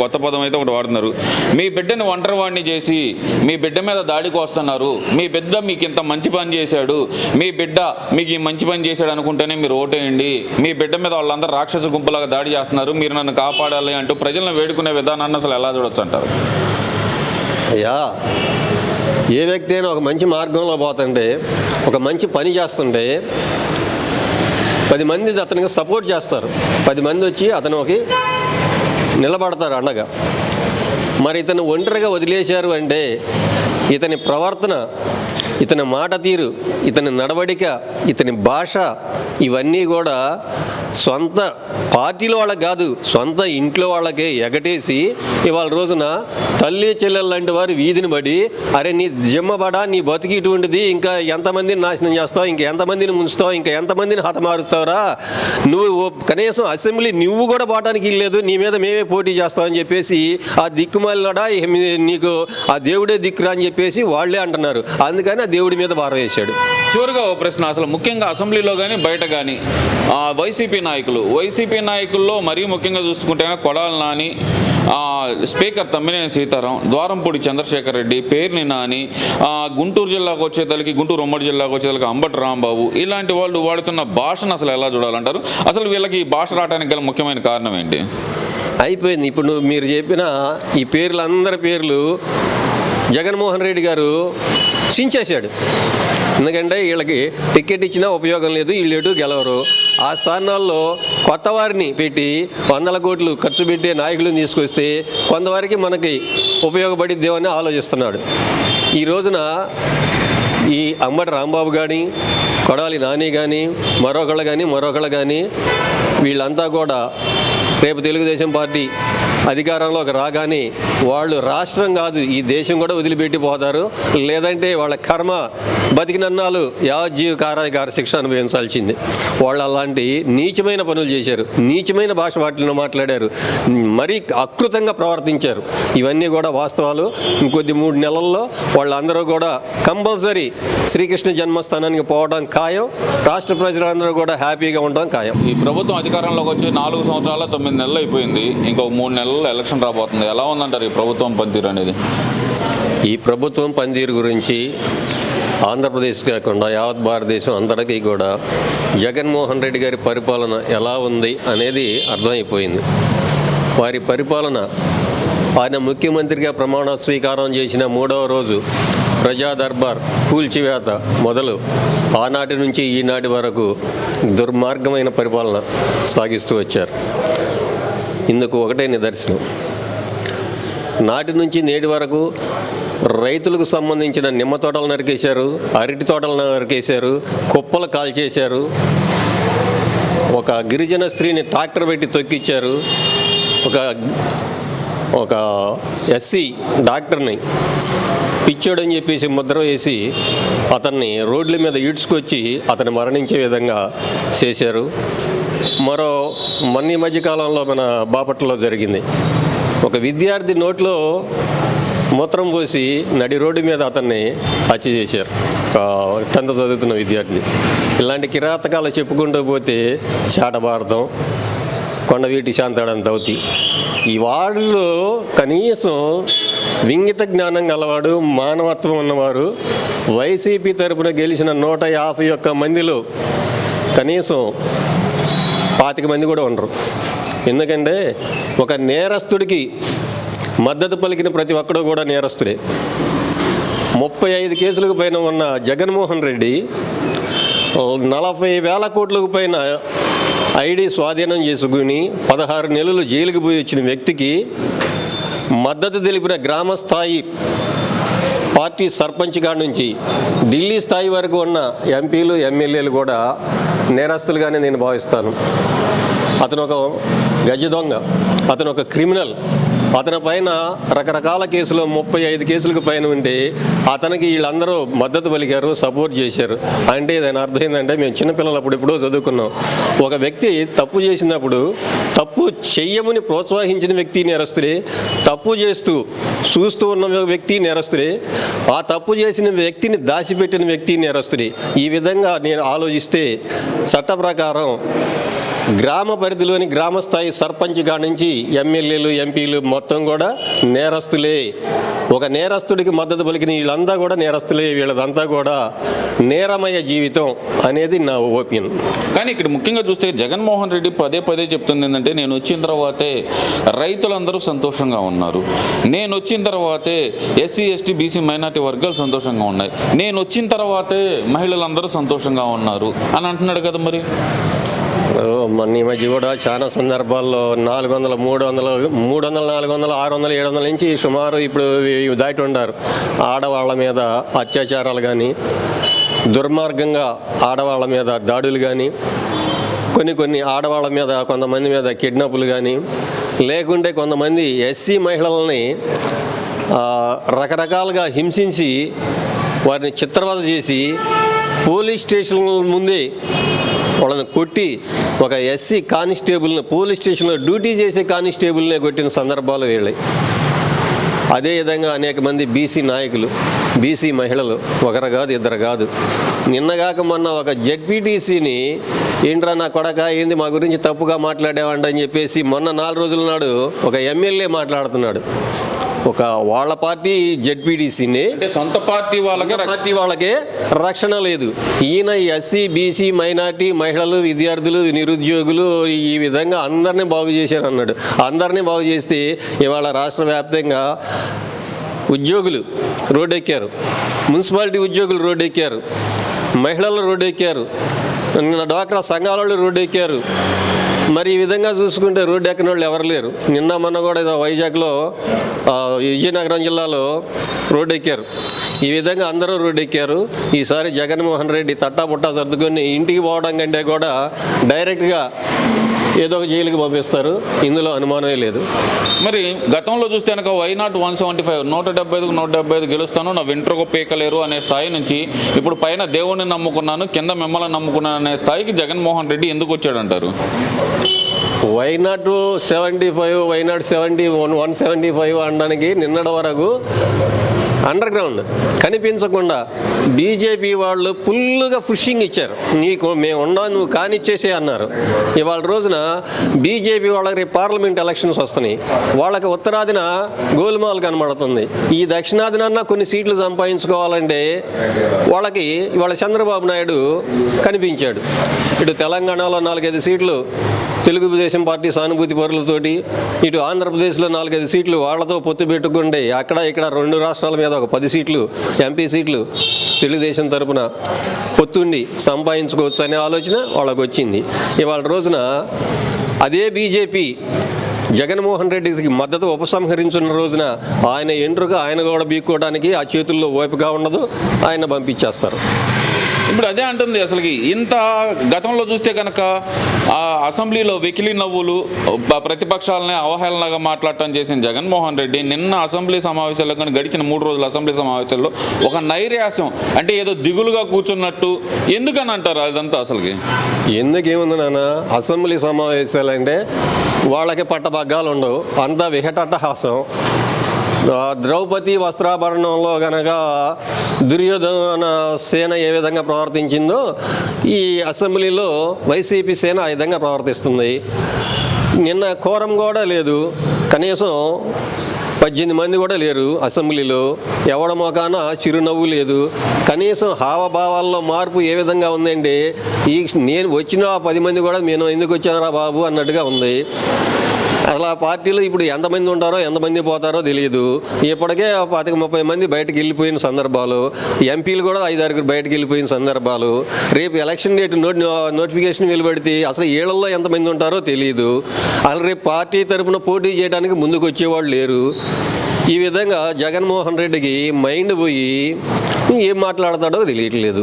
కొత్త పదం అయితే ఒకటి వాడుతున్నారు. మీ బిడ్డని ఒంటరివాడిని చేసి మీ బిడ్డ మీద దాడికి వస్తున్నారు మీ బిడ్డ మీకు ఇంత మంచి పని చేశాడు. మీ బిడ్డ మీకు ఈ మంచి పని చేశాడు అనుకుంటేనే మీరు ఓటేయండి. మీ బిడ్డ మీద వాళ్ళందరూ రాక్షస గుంపులాగా దాడి చేస్తున్నారు. మీరు నన్ను కాపాడాలి అంటూ ప్రజలను వేడుకునే విధానాన్ని అసలు ఎలా చూడొచ్చు అంటారు? అయ్యా ఏ వ్యక్తి అయినా ఒక మంచి మార్గంలో పోతుంటే ఒక మంచి పని చేస్తుంటే పది మంది అతనికి సపోర్ట్ చేస్తారు. పది మంది వచ్చి అతనికి నిలబడతారు అండగా. మరి ఇతను ఒంటరిగా వదిలేశారు అంటే ఇతని ప్రవర్తన ఇతని మాట తీరు ఇతని నడవడిక ఇతని భాష ఇవన్నీ కూడా సొంత పార్టీలో వాళ్ళకి కాదు సొంత ఇంట్లో వాళ్ళకే ఎగటేసి ఇవాళ రోజున తల్లి చెల్లెలు లాంటి వారు వీధిని పడి అరే నీ జిమ్మబడా నీ బతికి ఇటువంటిది ఇంకా ఎంతమందిని నాశనం చేస్తావు ఇంకా ఎంతమందిని ముంచుతావు ఇంకా ఎంతమందిని హతమారుస్తావురా? నువ్వు కనీసం అసెంబ్లీ నువ్వు కూడా పోవడానికి ఇల్లేదు నీ మీద మేమే పోటీ చేస్తామని చెప్పేసి ఆ దిక్కుమాలినడా నీకు ఆ దేవుడే దిక్కురా అని చెప్పి చెప్పేసి వాళ్ళే అంటున్నారు. అందుకని ఆ దేవుడి మీద భారం వేశాడు. చివరిగా ఓ ప్రశ్న. అసలు ముఖ్యంగా అసెంబ్లీలో కానీ బయట కానీ వైసీపీ నాయకులు. వైసీపీ నాయకుల్లో మరీ ముఖ్యంగా చూసుకుంటే కొడాలి నాని స్పీకర్ తమ్మినేని సీతారాం ద్వారంపూడి చంద్రశేఖర్ రెడ్డి పేర్ని నాని గుంటూరు జిల్లాకు వచ్చేతలకి గుంటూరు ఉమ్మడి జిల్లాకు వచ్చేతలకి అంబటి రాంబాబు ఇలాంటి వాళ్ళు వాడుతున్న భాషను అసలు ఎలా చూడాలంటారు? అసలు వీళ్ళకి ఈ భాష రావడానికి గల ముఖ్యమైన కారణం ఏంటి? అయిపోయింది. ఇప్పుడు మీరు చెప్పిన ఈ పేర్లు అందరి పేర్లు జగన్మోహన్ రెడ్డి గారు చించేశాడు. ఎందుకంటే వీళ్ళకి టికెట్ ఇచ్చినా ఉపయోగం లేదు వీళ్ళు ఎటు గెలవరు. ఆ స్థానాల్లో కొత్త వారిని పెట్టి వందల కోట్లు ఖర్చు పెట్టే నాయకులను తీసుకొస్తే కొంతవరకు మనకి ఉపయోగపడిద్దేమని ఆలోచిస్తున్నాడు. ఈ రోజున ఈ అమ్మటి రాంబాబు కానీ కొడాలి నాని కానీ మరొకళ్ళు కానీ మరొకళ్ళు కానీ వీళ్ళంతా కూడా రేపు తెలుగుదేశం పార్టీ అధికారంలోకి రాగానే వాళ్ళు రాష్ట్రం కాదు ఈ దేశం కూడా వదిలిపెట్టి పోతారు లేదంటే వాళ్ళ కర్మ బతికినన్నాళ్ళు యావజ్జీవ కారాగార శిక్ష అనుభవించాల్సింది. వాళ్ళు అలాంటి నీచమైన పనులు చేశారు. నీచమైన భాష వాటిలో మాట్లాడారు. మరీ అకృతంగా ప్రవర్తించారు. ఇవన్నీ కూడా వాస్తవాలు. ఇంకొద్ది మూడు నెలల్లో వాళ్ళందరూ కూడా కంపల్సరీ శ్రీకృష్ణ జన్మస్థానానికి పోవడం ఖాయం. రాష్ట్ర ప్రజలందరూ కూడా హ్యాపీగా ఉండడం ఖాయం. ఈ ప్రభుత్వం అధికారంలోకి వచ్చి నాలుగు సంవత్సరాల తొమ్మిది నెలలు అయిపోయింది. ఇంకొక మూడు నెలలు నెలల్లో ఎలక్షన్ రాబోతుంది. ఎలా ఉందంటారు ఈ ప్రభుత్వం పనితీరు అనేది? ఈ ప్రభుత్వం పనితీరు గురించి ఆంధ్రప్రదేశ్ కాకుండా యావత్ భారతదేశం అందరికీ కూడా జగన్మోహన్ రెడ్డి గారి పరిపాలన ఎలా ఉంది అనేది అర్థమైపోయింది. వారి పరిపాలన ఆయన ముఖ్యమంత్రిగా ప్రమాణ స్వీకారం చేసిన మూడవ రోజు ప్రజా దర్బార్ కూల్చివేత మొదలు ఆనాటి నుంచి ఈనాటి వరకు దుర్మార్గమైన పరిపాలన సాగిస్తూ వచ్చారు. ఇందుకు ఒకటే నిదర్శనం. నాటి నుంచి నేటి వరకు రైతులకు సంబంధించిన నిమ్మ తోటలు నరికేశారు అరటి తోటలు నరికేశారు కుప్పలు కాల్చేశారు. ఒక గిరిజన స్త్రీని ట్రాక్టర్ పెట్టి తొక్కిచ్చారు. ఒక ఒక ఎస్సీ డాక్టర్ని పిచ్చోడని చెప్పేసి ముద్ర వేసి అతన్ని రోడ్ల మీద ఈడ్చుకొచ్చి అతను మరణించే విధంగా చేశారు. మరో మొన్న ఈ మధ్యకాలంలో మన బాపట్లలో జరిగింది. ఒక విద్యార్థి నోట్లో మూత్రం పోసి నడి రోడ్డు మీద అతన్ని హత్య చేశారు. టెన్త్ చదువుతున్న విద్యార్థిని. ఇలాంటి కిరాతకాలు చెప్పుకుంటూ పోతే చాట భారతం కొండవీటి శాంతాడని దౌతి. ఈ వాడిలో కనీసం వింగిత జ్ఞానం గలవాడు మానవత్వం ఉన్నవారు వైసీపీ తరపున గెలిచిన నూట యాభై ఒక్క మందిలో కనీసం పాతిక మంది కూడా ఉండరు. ఎందుకంటే ఒక నేరస్తుడికి మద్దతు పలికిన ప్రతి ఒక్కడు కూడా నేరస్తుడే. ముప్పై ఐదు కేసులకు పైన ఉన్న జగన్మోహన్ రెడ్డి నలభై వేల కోట్లకు పైన ఐడి స్వాధీనం చేసుకుని పదహారు నెలలు జైలుకు పోయి వచ్చిన వ్యక్తికి మద్దతు తెలిపిన గ్రామ స్థాయి పార్టీ సర్పంచ్ కాడ నుంచి ఢిల్లీ స్థాయి వరకు ఉన్న ఎంపీలు ఎమ్మెల్యేలు కూడా నేరస్తులుగానే నేను భావిస్తాను. అతను ఒక గజ దొంగ అతను ఒక క్రిమినల్. అతని పైన రకరకాల కేసులు ముప్పై ఐదు కేసులకు పైన ఉంటే అతనికి వీళ్ళందరూ మద్దతు పలికారు సపోర్ట్ చేశారు. అంటే దాని అర్థం ఏంటంటే మేము చిన్నపిల్లలప్పుడు ఎప్పుడో చదువుకున్నాం. ఒక వ్యక్తి తప్పు చేసినప్పుడు తప్పు చెయ్యమని ప్రోత్సహించిన వ్యక్తి నేరస్తుడే తప్పు చేస్తూ చూస్తూ ఉన్న వ్యక్తి నేరస్తుడే ఆ తప్పు చేసిన వ్యక్తిని దాచిపెట్టిన వ్యక్తి నేరస్తుడే. ఈ విధంగా నేను ఆలోచిస్తే చట్ట ప్రకారం గ్రామ పరిధిలోని గ్రామ స్థాయి సర్పంచ్ కాడి నుంచి ఎమ్మెల్యేలు ఎంపీలు మొత్తం కూడా నేరస్తులే. ఒక నేరస్తుడికి మద్దతు పలికిన వీళ్ళంతా కూడా నేరస్తులే. వీళ్ళదంతా కూడా నేరమయ జీవితం అనేది నా ఓపియన్ కానీ ఇక్కడ ముఖ్యంగా చూస్తే జగన్మోహన్ రెడ్డి పదే పదే చెప్తుంది ఏంటంటే నేను వచ్చిన తర్వాతే రైతులందరూ సంతోషంగా ఉన్నారు. నేను వచ్చిన తర్వాతే ఎస్సీ ఎస్టీ బీసీ మైనార్టీ వర్గాలు సంతోషంగా ఉన్నాయి. నేను వచ్చిన తర్వాతే మహిళలందరూ సంతోషంగా ఉన్నారు. అని అంటున్నాడు కదా మరి. మన ఈ మధ్య కూడా చాలా సందర్భాల్లో నాలుగు వందల మూడు వందల మూడు వందల నాలుగు వందల ఆరు వందల ఏడు వందల నుంచి సుమారు ఇప్పుడు దాటి ఉండారు. ఆడవాళ్ళ మీద అత్యాచారాలు కానీ దుర్మార్గంగా ఆడవాళ్ళ మీద దాడులు కానీ కొన్ని కొన్ని ఆడవాళ్ళ మీద కొంతమంది మీద కిడ్నాపులు కానీ లేకుంటే కొంతమంది ఎస్సీ మహిళల్ని రకరకాలుగా హింసించి వారిని చిత్రవద చేసి పోలీస్ స్టేషన్ ముందే వాళ్ళని కొట్టి ఒక ఎస్సీ కానిస్టేబుల్ని పోలీస్ స్టేషన్లో డ్యూటీ చేసే కానిస్టేబుల్నే కొట్టిన సందర్భాలు వీళ్ళవి. అదేవిధంగా అనేక మంది బీసీ నాయకులు బీసీ మహిళలు ఒకరు కాదు ఇద్దరు కాదు. నిన్నగాక మొన్న ఒక జెడ్పీటీసీని ఏంట్రా నా కొడక ఏంది మా గురించి తప్పుగా మాట్లాడేవాడి అని చెప్పేసి మొన్న నాలుగు రోజుల నాడు ఒక ఎమ్మెల్యే మాట్లాడుతున్నాడు. ఒక వాళ్ళ పార్టీ జెడ్పీటీసీని అంటే సొంత పార్టీ వాళ్ళకే పార్టీ వాళ్ళకే రక్షణ లేదు. ఈయన ఎస్సీ బీసీ మైనార్టీ మహిళలు విద్యార్థులు నిరుద్యోగులు ఈ విధంగా అందరినీ బాగు చేశారు అన్నాడు. అందరినీ బాగు చేస్తే ఇవాళ రాష్ట్ర వ్యాప్తంగా ఉద్యోగులు రోడ్డెక్కారు. మున్సిపాలిటీ ఉద్యోగులు రోడ్డెక్కారు. మహిళలు రోడ్డెక్కారు. నిన్న డ్వాక్రా సంఘాల వాళ్ళు రోడ్డెక్కారు. మరి ఈ విధంగా చూసుకుంటే రోడ్డు ఎక్కని వాళ్ళు ఎవరు లేరు. నిన్న మొన్న కూడా ఏదో వైజాగ్లో విజయనగరం జిల్లాలో రోడ్డు ఎక్కారు. ఈ విధంగా అందరూ రోడ్డు ఎక్కారు. ఈసారి జగన్మోహన్ రెడ్డి తట్టా పుట్టా సర్దుకొని ఇంటికి పోవడం కంటే కూడా డైరెక్ట్గా ఏదో ఒక జైలుకి పంపిస్తారు. ఇందులో అనుమానమే లేదు. మరి గతంలో చూస్తే కనుక why not one seventy five నూట డెబ్బై ఐదుకు నూట డెబ్బై ఐదు గెలుస్తాను నా వెంట్రుకు పీకలేరు అనే స్థాయి నుంచి ఇప్పుడు పైన దేవుణ్ణి నమ్ముకున్నాను కింద మిమ్మల్ని నమ్ముకున్నాను అనే స్థాయికి జగన్మోహన్ రెడ్డి ఎందుకు వచ్చాడంటారు? Why not seventy five why not seventy one one seventy five అనడానికి నిన్నటి వరకు అండర్ గ్రౌండ్ కనిపించకుండా బీజేపీ వాళ్ళు ఫుల్గా ఫుషింగ్ ఇచ్చారు. నీకు మేము ఉన్నా నువ్వు కానిచ్చేసే అన్నారు. ఇవాళ రోజున బీజేపీ వాళ్ళకి పార్లమెంట్ ఎలక్షన్స్ వస్తున్నాయి. వాళ్ళకి ఉత్తరాదిన గోల్మాల్ కనబడుతుంది. ఈ దక్షిణాదిన కొన్ని సీట్లు సంపాదించుకోవాలంటే వాళ్ళకి ఇవాళ చంద్రబాబు నాయుడు కనిపించాడు. ఇటు తెలంగాణలో నాలుగైదు సీట్లు తెలుగుదేశం పార్టీ సానుభూతి పరులతోటి ఇటు ఆంధ్రప్రదేశ్లో నాలుగైదు సీట్లు వాళ్ళతో పొత్తు పెట్టుకుంటే అక్కడ ఇక్కడ రెండు రాష్ట్రాల మీద ఒక పది సీట్లు ఎంపీ సీట్లు తెలుగుదేశం తరపున పొత్తుండి సంపాదించుకోవచ్చు అనే ఆలోచన వాళ్ళకు వచ్చింది ఇవాళ రోజున అదే బీజేపీ జగన్మోహన్ రెడ్డికి మద్దతు ఉపసంహరించిన రోజున ఆయన ఎంట్రుక ఆయన కూడా బీక్కోవడానికి ఆ చేతుల్లో ఓపిక ఉండదు ఆయన పంపించేస్తారు. ఇప్పుడు అదే అంటుంది అసలుకి. ఇంత గతంలో చూస్తే కనుక ఆ అసెంబ్లీలో వెకిలి నవ్వులు ప్రతిపక్షాలని ప్రతిపక్షాలనే అవహేళనగా మాట్లాడటం చేసిన జగన్మోహన్ రెడ్డి నిన్న అసెంబ్లీ సమావేశాల్లో కానీ గడిచిన మూడు రోజుల అసెంబ్లీ సమావేశాల్లో ఒక నైర్యాసం అంటే ఏదో దిగులుగా కూర్చున్నట్టు ఎందుకని అంటారు అదంతా అసలుకి? ఎందుకేముంది నాన్న? అసెంబ్లీ సమావేశాలు అంటే వాళ్ళకి పట్టభగ్గాలు ఉండవు అంతా విహటట్టహాసం ద్రౌపది వస్త్రాభరణంలో గనక దుర్యోధన సేన ఏ విధంగా ప్రవర్తించిందో ఈ అసెంబ్లీలో వైసీపీ సేన ఆ విధంగా ప్రవర్తిస్తుంది. నిన్న కోరం కూడా లేదు. కనీసం పద్దెనిమిది మంది కూడా లేరు అసెంబ్లీలో. ఎవడ మోకాన చిరునవ్వు లేదు. కనీసం హావభావాల్లో మార్పు ఏ విధంగా ఉందండి ఈ నేను వచ్చిన ఆ పది మంది కూడా నేను ఎందుకు వచ్చానరా బాబు అన్నట్టుగా ఉంది. అసలు ఆ పార్టీలో ఇప్పుడు ఎంతమంది ఉంటారో ఎంతమంది పోతారో తెలియదు ఇప్పటికే పాతిక ముప్పై మంది బయటకు వెళ్ళిపోయిన సందర్భాలు. ఎంపీలు కూడా ఐదారుగురు బయటకు వెళ్ళిపోయిన సందర్భాలు. రేపు ఎలక్షన్ డేట్ నోటి నోటిఫికేషన్ వెలువడితే అసలు ఏళ్ళలో ఎంతమంది ఉంటారో తెలియదు అసలు రేపు పార్టీ తరపున పోటీ చేయడానికి ముందుకు వచ్చేవాళ్ళు లేరు. ఈ విధంగా జగన్మోహన్ రెడ్డికి మైండ్ పోయి ఏం మాట్లాడతాడో తెలియట్లేదు.